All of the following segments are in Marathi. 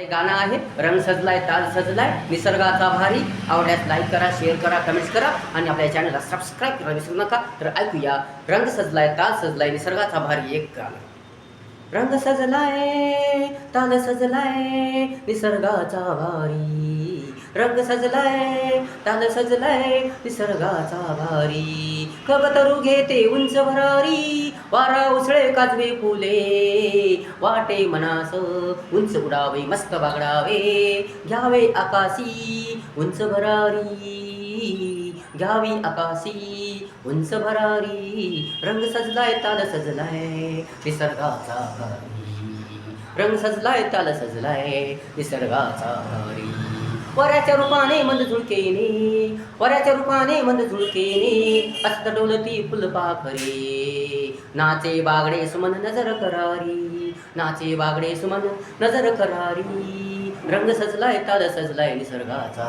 हे गाणं आहे. रंग सजलाय ताल सजलाय. निसर्गाचा भारी. आवडल्यास लाईक करा शेअर करा कमेंट्स करा आणि आपल्या चॅनलला सबस्क्राईब करा विसरू नका. तर ऐकूया. रंग सजलाय ताल सजलाय निसर्गाचा भारी एक गाणं. रंग सजलाय ताल सजलाय निसर्गाचा भारी. रंग सजलाय ताल सजलाय निसर्गाचा भारी. कबतरू घेते उंच भरारी. वारा उसळे काजवे फुले. वाटे मनास उंच उडावे मस्त बागडावे घ्यावे आकाशी उंच भरारी. घ्यावी आकाशी उंच भरारी. रंग सजलाय ताल सजलाय निसर्गाचा रंग सजलाय ताल सजलाय निसर्गाचा हरी. वऱ्याच्या रूपाने मंद झुळकेने वऱ्याच्या रूपाने मंद झुळकेने अस्त डोलती फुलपाखरे नाचे बागडे सुमन नजर करारी नाचे बागडे सुमन नजर करारी. रंग सजलाय ताल सजलाय निसर्गाचा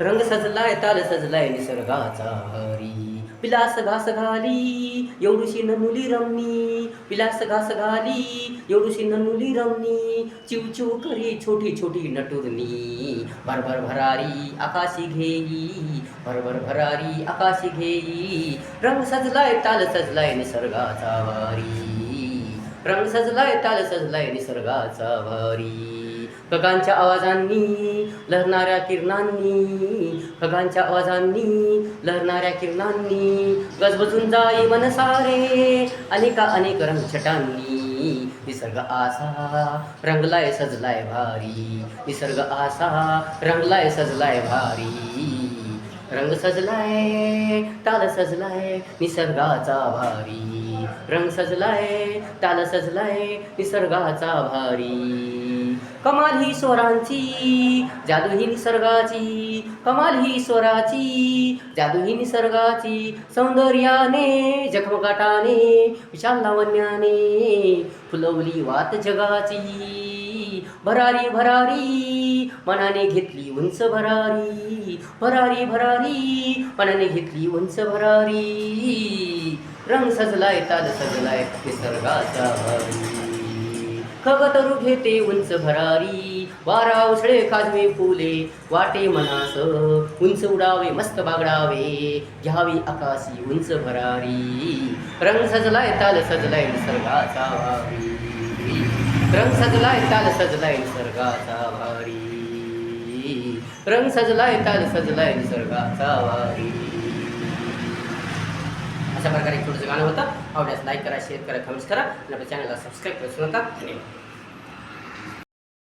रंग सजलाय ताल सजलाय निसर्गाचा हरी. पिलास घास घाली एवढीशी ननुली रमणी पिलास घास घाली एवढीशी ननुली रमणी चिव चिव करी छोटी छोटी नटुरणी. भरभर भरारी आकाशी घेई. भरभर भरारी आकाशी घेई. रंग सजलाय ताल सजलाय निसर्गाचा वारी. रंग सजलाय ताल सजलाय निसर्गाचा वारी. खगांच्या आवाजांनी लहरणाऱ्या किरणांनी खगांच्या आवाजांनी लहरणाऱ्या किरणांनी गजबजून जाई मनसारे अनेका अनेक रंगछटांनी निसर्ग आसा रंगलाय सजलाय भारी. निसर्ग आसा रंगलाय सजलाय भारी. रंग सजलाय ताल सजलाय निसर्गाचा भारी. रंग सजलाय ताल सजलाय निसर्गाचा भारी. कमाल ही स्वरांची जादू ही निसर्गाची. कमाल ही स्वराची जादू ही निसर्गाची. सौंदर्याने जखमगाटाने विशाल लावण्याने फुलवली वात जगाची. भरारी भरारी मनाने घेतली उंच भरारी. भरारी भरारी मनाने घेतली उंच भरारी. रंग सजलाय ताल सजलाय निसर्गाचा खगतरू घेते उंच भरारी. वारा उसळे काजवे फुले वाटे मनास. उंच उडावे मस्त बागडावे. घ्यावी आकाशी उंच भरारी. रंग सजलाय ताल सजलाय निसर्गाचा वावी रंग सजलाय ताल सजलाय निसर्गाचा भारी रंग सजलाय ताल सजलाय निसर्गाचा भारी अशा प्रकारे छोटंसं गाणं होतं. आवडल्यास लाईक करा शेअर करा कमेंट्स करा. आणि आपल्या चॅनलला सबस्क्राईब करू नका. धन्यवाद.